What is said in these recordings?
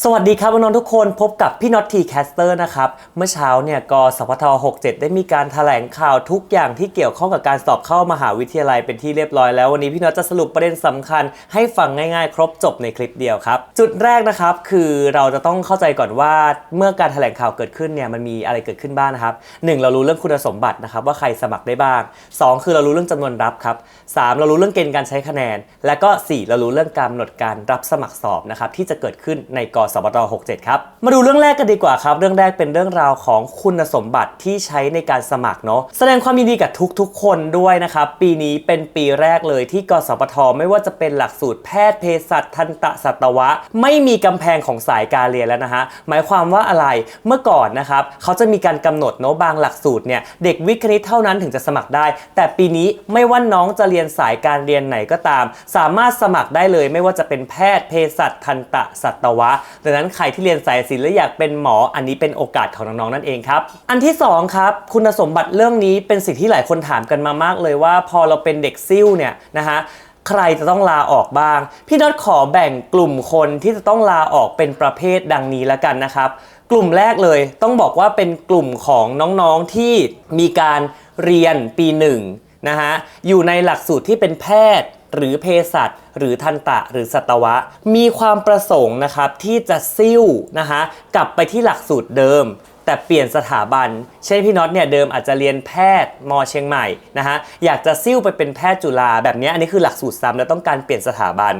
สวัสดีครับน้องทุกคนพบกับพี่น็อตทีแคสเตอร์นะครับ เมื่อเช้าเนี่ยกสพท67 ได้มีการแถลงข่าวทุกอย่างที่เกี่ยวข้องกับการสอบเข้ามหาวิทยาลัยเป็นที่เรียบร้อยแล้ววันนี้พี่น็อตจะสรุปประเด็นสำคัญ ให้ฟังง่ายๆ ครบจบในคลิปเดียวครับ จุดแรกนะครับคือเราจะต้องเข้าใจก่อนว่าเมื่อการแถลงข่าวเกิดขึ้นเนี่ยมันมีอะไรเกิดขึ้นบ้างนะครับหนึ่งเรารู้เรื่องคุณสมบัตินะครับว่าใครสมัครได้บ้างสองคือเรารู้เรื่องจำนวนรับครับสามเรารู้เรื่องเกณฑ์การใช้คะแนน และก็สี่เรารู้เรื่องการกำหนดการรับสมัครสอบนะครับที่จะเกิดขึ้นในกสพท67 ครับ มาดูเรื่องแรกกันดีกว่าครับ เรื่องแรกเป็นเรื่องราวของคุณสมบัติที่ใช้ในการสมัครเนาะแสดงความยินดีกับทุกๆ คนด้วยนะครับ ปีนี้เป็นปีแรกเลยที่กสพทไม่ว่าจะเป็นหลักสูตรแพทย์เภสัชทันตสัตวะ ไม่มีกำแพงของสายการเรียนแล้วนะฮะหมายความว่าอะไรเมื่อก่อนนะครับเขาจะมีการกำหนดเนาะบางหลักสูตรเนี่ยเด็กวิทย์คณิตเท่านั้นถึงจะสมัครได้ แต่ปีนี้ไม่ว่าน้องจะเรียนสายการเรียนไหนก็ตาม สามารถสมัครได้เลยไม่ว่าจะเป็นแพทย์เภสัชทันตสัตวะดังนั้นใครที่เรียนสายศิลป์และอยากเป็นหมออันนี้เป็นโอกาสของน้องๆนั่นเองครับ อันที่สองครับคุณสมบัติเรื่องนี้เป็นสิ่งที่หลายคนถามกันมามากเลยว่า พอเราเป็นเด็กซิ่วเนี่ยนะฮะใครจะต้องลาออกบ้าง พี่น็อตขอแบ่งกลุ่มคนที่จะต้องลาออกเป็นประเภทดังนี้แล้วกันนะครับ กลุ่มแรกเลยต้องบอกว่าเป็นกลุ่มของน้องๆที่มีการเรียนปีหนึ่งนะฮะอยู่ในหลักสูตรที่เป็นแพทย์ หรือเภสัชหรือทันตะหรือสัตวะ มีความประสงค์นะครับที่จะซิ่วนะฮะกลับไปที่หลักสูตรเดิม แต่เปลี่ยนสถาบัน เช่นพี่น็อตเนี่ยเดิมอาจจะเรียนแพทย์มเชียงใหม่นะฮะอยากจะซิ่วไปเป็นแพทย์จุฬาแบบนี้อันนี้คือหลักสูตรซ้ำแล้วต้องการเปลี่ยนสถาบัน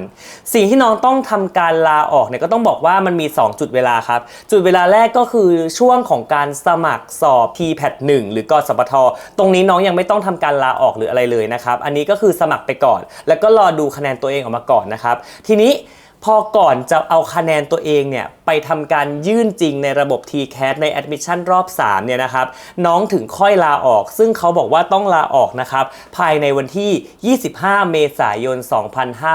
สิ่งที่น้องต้องทำการลาออกเนี่ยก็ต้องบอกว่ามันมี 2 จุดเวลาครับ จุดเวลาแรกก็คือช่วงของการสมัครสอบ TPAT 1หรือกสปทตรงนี้น้องยังไม่ต้องทำการลาออกหรืออะไรเลยนะครับอันนี้ก็คือสมัครไปก่อน แล้วก็รอดูคะแนนตัวเองออกมาก่อนนะครับทีนี้ พอก่อนจะเอาคะแนนตัวเองเนี่ยไปทำการยื่นจริงในระบบ TCAT ใน Admission รอบ 3 เนี่ยนะครับ น้องถึงค่อยลาออก ซึ่งเขาบอกว่าต้องลาออกนะครับ ภายในวันที่ 25 เมษายน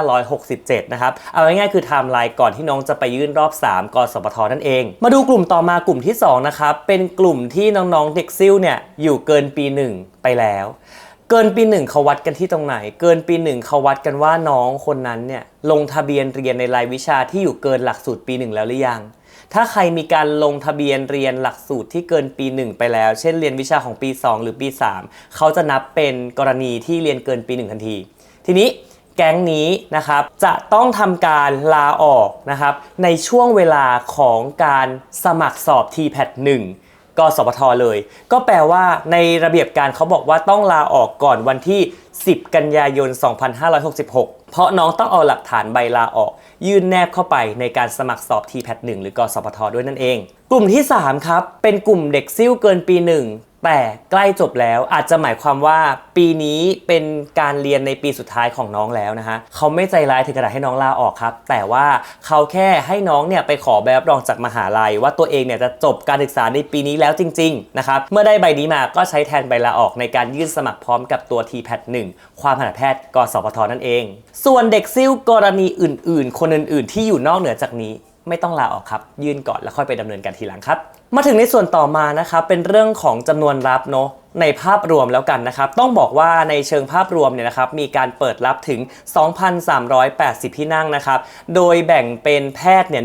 2567 นะครับ เอาง่ายๆคือไทม์ไลน์ก่อนที่น้องจะไปยื่นรอบ 3กสปทนั่นเอง มาดูกลุ่มต่อมากลุ่มที่ 2 นะครับ เป็นกลุ่มที่น้องๆเด็กซิ่วเนี่ยอยู่เกินปี 1 ไปแล้ว เกินปีหนึ่งเขาวัดกันที่ตรงไหน เกินปีหนึ่งเขาวัดกันว่าน้องคนนั้นเนี่ยลงทะเบียนเรียนในรายวิชาที่อยู่เกินหลักสูตรปีหนึ่งแล้วหรือยัง ถ้าใครมีการลงทะเบียนเรียนหลักสูตรที่เกินปี1ไปแล้ว เช่นเรียนวิชาของปี 2 หรือปี 3 เขาจะนับเป็นกรณีที่เรียนเกินปี1ทันที ทีนี้แก๊งนี้นะครับจะต้องทำการลาออกนะครับในช่วงเวลาของการสมัครสอบ TPAT 1 กสพทเลย ก็แปลว่าในระเบียบการเขาบอกว่าต้องลาออกก่อนวันที่ 10 กันยายน 2566 เพราะน้องต้องเอาหลักฐานใบลาออก ยื่นแนบเข้าไปในการสมัครสอบ TPAT 1หรือกสพทด้วยนั่นเอง กลุ่มที่ 3 ครับ เป็นกลุ่มเด็กซิ่วเกินปี 1 แต่ใกล้จบแล้วอาจจะหมายความว่าปีนี้เป็นการเรียนในปีสุดท้ายของน้องแล้วนะฮะเขาไม่ใจร้ายถึงขนาดให้น้องลาออกครับ แต่ว่าเขาแค่ให้น้องเนี่ยไปขอใบรับรองจากมหาลัย ว่าตัวเองเนี่ยจะจบการศึกษาในปีนี้แล้วจริงๆนะครับเมื่อได้ใบนี้มาก็ใช้แทนใบลาออกในการยื่นสมัครพร้อมกับตัว TPAT 1ความถนัดแพทย์กสพทนั่นเอง ส่วนเด็กซิ่วกรณีอื่น ๆ คนอื่น ๆ ที่อยู่นอกเหนือจากนี้ ไม่ต้องลาออกครับ ยื่นก่อนแล้วค่อยไปดำเนินการทีหลังครับ มาถึงในส่วนต่อมานะครับเป็นเรื่องของจำนวนรับเนาะ ในภาพรวมแล้วกันนะครับต้องบอกว่าในเชิงภาพรวมเนี่ยนะครับมีการเปิดรับถึง 2,380 ที่นั่งนะครับโดยแบ่งเป็นแพทย์เนี่ย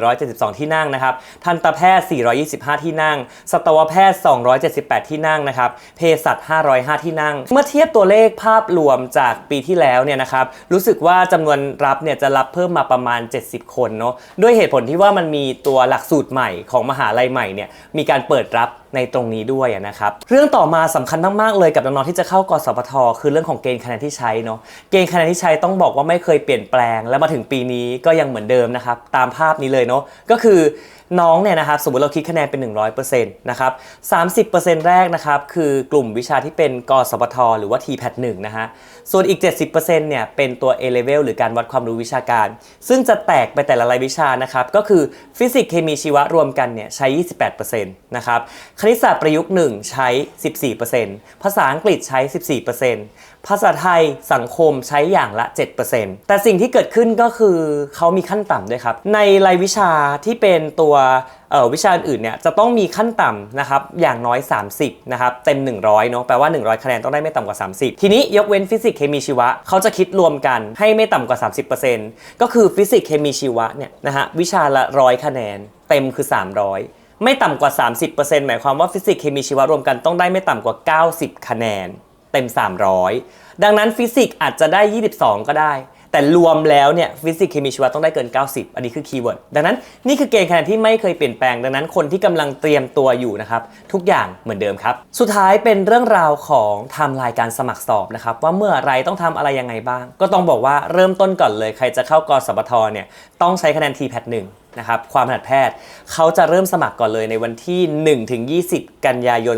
1,172 ที่นั่งนะครับทันตแพทย์ 425 ที่นั่ง สัตวแพทย์ 278 ที่นั่งนะครับเภสัช505 ที่นั่ง เมื่อเทียบตัวเลขภาพรวมจากปีที่แล้วเนี่ยนะครับรู้สึกว่าจำนวนรับเนี่ยจะรับเพิ่มมาประมาณ 70 คนเนาะด้วยเหตุผลที่ว่ามันมีตัวหลักสูตรใหม่ของมหาลัยใหม่เนี่ยมีการเปิดรับ ในตรงนี้ด้วยนะครับ เรื่องต่อมาสำคัญมากๆเลยกับน้องๆที่จะเข้ากสพทคือเรื่องของเกณฑ์คะแนนที่ใช้เนาะเกณฑ์คะแนนที่ใช้ต้องบอกว่าไม่เคยเปลี่ยนแปลง และมาถึงปีนี้ก็ยังเหมือนเดิมนะครับตามภาพนี้เลยเนาะก็คือ น้องเนี่ยนะครับสมมติเราคิดคะแนนเป็น 100%นะครับ30%แรกนะครับคือกลุ่มวิชาที่เป็นกสพทหรือว่า TPAT 1นะฮะส่วนอีก 70%เนี่ยเป็นตัว A level หรือการวัดความรู้วิชาการ ซึ่งจะแตกไปแต่ละรายวิชานะครับก็คือฟิสิกส์เคมีชีวะรวมกันเนี่ยใช้ 28%นะครับคณิตศาสตร์ประยุกต์ 1 ใช้ 14%ภาษาอังกฤษใช้ 14%ภาษาไทยสังคมใช้อย่างละ 7%แต่สิ่งที่เกิดขึ้นก็คือเขามีขั้นต่ำด้วยครับในรายวิชาที่เป็นตัวเอ่อวิชาอื่นเนี่ยจะต้องมีขั้นต่ำนะครับอย่างน้อย 30นะครับเต็ม 100เนาะแปลว่า 100 คะแนนต้องได้ไม่ต่ำกว่า 30 ทีนี้ยกเว้นฟิสิกส์เคมีชีวะเขาจะคิดรวมกันให้ไม่ต่ำกว่า 30%ก็คือฟิสิกส์เคมีชีวะเนี่ยนะฮะวิชาละ 100 คะแนน เต็มคือ 300ไม่ต่ำกว่า 30%หมายความว่าฟิสิกส์เคมีชีวะรวมกันต้องได้ไม่ต่ำกว่า 90 คะแนน เต็ม 300 ดังนั้นฟิสิกส์อาจจะได้ 22 ก็ได้ แต่รวมแล้วเนี่ยฟิสิกส์เคมีชีวะต้องได้เกิน 90 อันนี้คือคีย์เวิร์ดดังนั้นนี่คือเกณฑ์คะแนนที่ไม่เคยเปลี่ยนแปลงดังนั้นคนที่กำลังเตรียมตัวอยู่นะครับทุกอย่างเหมือนเดิมครับ สุดท้ายเป็นเรื่องราวของไทม์ไลน์การสมัครสอบนะครับว่าเมื่อไรต้องทำอะไรยังไงบ้าง ก็ต้องบอกว่าเริ่มต้นก่อนเลย ใครจะเข้ากสบทเนี่ยต้องใช้คะแนน TPAT 1น นะครับความถนัดแพทย์ เขาจะเริ่มสมัครก่อนเลยในวันที่1ถึง20 กันยายน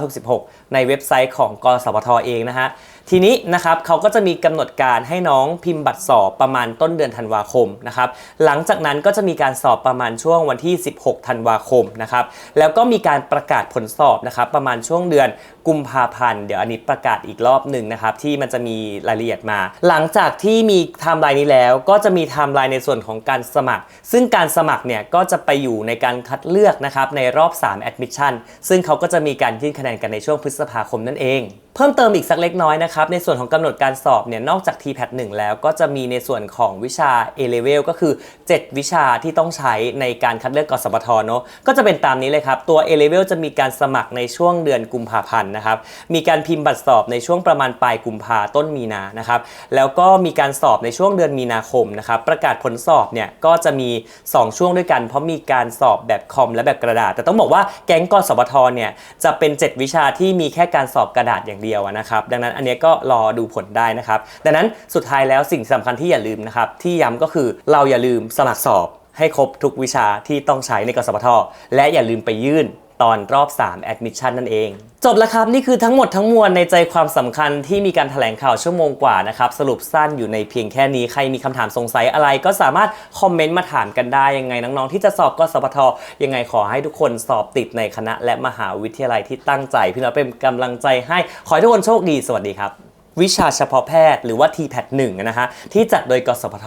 2566 ในเว็บไซต์ของกสปทเองนะฮะทีนี้นะครับเขาก็จะมีกำหนดการให้น้องพิมพ์บัตรสอบประมาณต้นเดือนธันวาคมนะครับหลังจากนั้นก็จะมีการสอบประมาณช่วงวันที่ 16 ธันวาคมนะครับแล้วก็มีการประกาศผลสอบนะครับประมาณช่วงเดือนกุมภาพันธ์เดี๋ยวอันนี้ประกาศอีกรอบหนึ่งนะครับที่มันจะมีรายละเอียดมา หลังจากที่มีไทม์ไลน์นี้แล้วก็จะมีไทม์ไลน์ในส่วนของการสมัคร ซึ่งการสมัครเนี่ยก็จะไปอยู่ในการคัดเลือกนะครับในรอบ 3 admission ซึ่งเขาก็จะมีการยื่นคะแนนกันในช่วงพฤษภาคมนั่นเอง เพิ่มเติมอีกสักเล็กน้อยนะครับในส่วนของกำหนดการสอบเนี่ยนอกจาก TPAT 1แล้วก็จะมีในส่วนของวิชา A level ก็คือ 7 วิชาที่ต้องใช้ในการคัดเลือกกสปทเนาะก็จะเป็นตามนี้เลยครับตัว A level จะมีการสมัครในช่วงเดือนกุมภาพันธ์นะครับมีการพิมพ์บัตรสอบในช่วงประมาณปลายกุมภาต้นมีนานะครับแล้วก็มีการสอบในช่วงเดือนมีนาคมนะครับประกาศผลสอบเนี่ยก็จะมี 2 ช่วงด้วยกัน เพราะมีการสอบแบบคอมและแบบกระดาษ แต่ต้องบอกว่าแก๊งกสปทเนี่ยจะเป็น 7 วิชาที่มีแค่การสอบกระดาษอย่างเดียวนะครับ ดังนั้นอันนี้ก็รอดูผลได้นะครับ ดังนั้นสุดท้ายแล้วสิ่งสำคัญที่อย่าลืมนะครับที่ย้ำก็คือเราอย่าลืมสมัครสอบให้ครบทุกวิชาที่ต้องใช้ในกสปทและอย่าลืมไปยื่น ตอนรอบ 3 admission นั่นเอง จบแล้วครับ นี่คือทั้งหมดทั้งมวลในใจความสำคัญที่มีการแถลงข่าวชั่วโมงกว่านะครับ สรุปสั้นอยู่ในเพียงแค่นี้ ใครมีคำถามสงสัยอะไรก็สามารถคอมเมนต์มาถามกันได้ยังไงน้องๆ ที่จะสอบก็สปทยังไงขอให้ทุกคนสอบติดในคณะและมหาวิทยาลัยที่ตั้งใจ พี่น้องเป็นกำลังใจให้ขอให้ทุกคนโชคดีสวัสดีครับ วิชาเฉพาะแพทย์หรือว่า TPAT 1นะฮะที่จัดโดยกสพท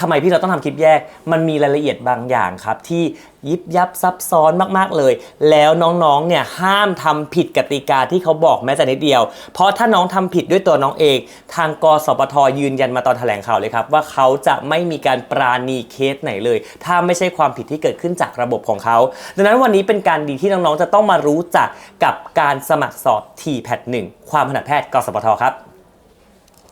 ทำไมพี่เราต้องทำคลิปแยก มันมีรายละเอียดบางอย่างครับ ที่ยิบยับซับซ้อนมาก ๆ เลย แล้วน้อง ๆ เนี่ย ห้ามทำผิดกติกาที่เขาบอกแม้แต่นิดเดียว เพราะถ้าน้องทำผิดด้วยตัวน้องเอง ทางกสพทยืนยันมาตอนแถลงข่าวเลยครับ ว่าเขาจะไม่มีการปราณีเคสไหนเลย ถ้าไม่ใช่ความผิดที่เกิดขึ้นจากระบบของเขา ดังนั้นวันนี้เป็นการดีที่น้อง ๆ จะต้องมารู้จักกับการสมัครสอบ TPAT 1ความถนัดแพทย์กสพทครับ